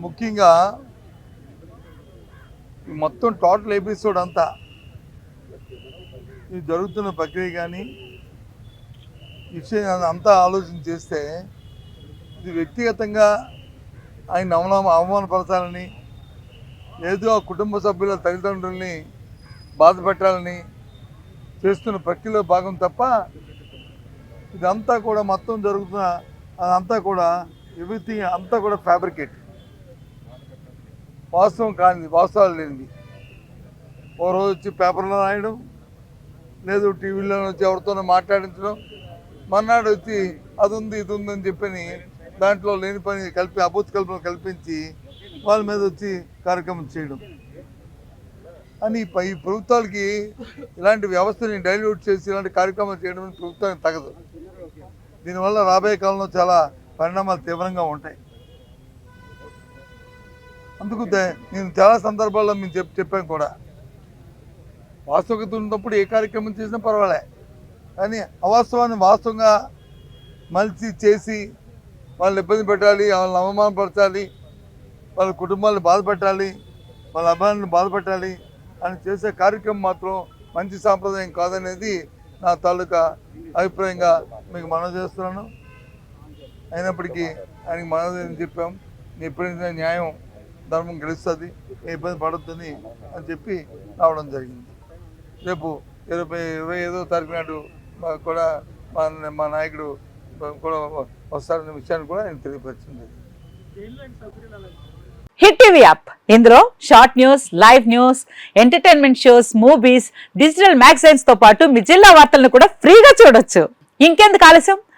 ముఖ్యంగా మొత్తం total episode అంతా ఈ జరుగుతున్న ప్రక్రియ కానీ విషయం అంతా ఆలోచన చేస్తే ఇది వ్యక్తిగతంగా ఆయన అవమాన అవమానపరచాలని ఏదో ఆ కుటుంబ సభ్యుల తల్లిదండ్రుల్ని బాధ పెట్టాలని చేస్తున్న ప్రక్రియలో భాగం తప్ప ఇదంతా కూడా మొత్తం జరుగుతున్న అదంతా కూడా ఎవ్రీథింగ్ అంతా కూడా ఫ్యాబ్రికేట్ వాస్తవం కానిది వాస్తవాలు లేనిది. ఓ రోజు వచ్చి పేపర్లో రాయడం లేదు టీవీలో వచ్చి ఎవరితోనో మాట్లాడించడం మర్నాడు వచ్చి అది ఉంది ఇది ఉందని చెప్పని దాంట్లో లేని పని కలిపి అభూత కల్పన కల్పించి వాళ్ళ మీద వచ్చి కార్యక్రమం చేయడం. అని ఈ ఈ ప్రభుత్వాలకి ఇలాంటి వ్యవస్థని డైల్యూట్ చేసి ఇలాంటి కార్యక్రమాలు చేయడం ప్రభుత్వానికి తగదు. దీనివల్ల రాబోయే కాలంలో చాలా పరిణామాలు తీవ్రంగా ఉంటాయి. అందుకు నేను చాలా సందర్భాల్లో మేము చెప్ చెప్పాను కూడా. వాస్తవికత ఉన్నప్పుడు ఏ కార్యక్రమం చేసినా పర్వాలే. కానీ అవాస్తవాన్ని వాస్తవంగా మలిచి చేసి వాళ్ళని ఇబ్బంది పెట్టాలి వాళ్ళని అవమానపరచాలి వాళ్ళ కుటుంబాలను బాధపెట్టాలి వాళ్ళ అభిమానులను బాధపెట్టాలి అని చేసే కార్యక్రమం మాత్రం మంచి సాంప్రదాయం కాదనేది నా తాలూకా అభిప్రాయంగా మీకు మనం చేస్తున్నాను. అయినప్పటికీ ఆయనకి మనవి చెప్పాం. ఎప్పుడైనా న్యాయం ధర్మం గెలుస్తుంది ఏ ఇబ్బంది పడుతుంది అని చెప్పి రావడం జరిగింది. రేపు ఇరవై ఇరవై ఐదో తారీఖు నాడు మా- కూడా మా మా నాయకుడు కూడా వస్తారనే విషయాన్ని కూడా ఆయన తెలియపరిచింది. Hit TV app. ఇందులో short news live news entertainment shows movies digital మ్యాగజైన్స్తో పాటు మీ జిల్లా వార్తలను కూడా ఫ్రీగా చూడొచ్చు. ఇంకెందుకు ఆలస్యం?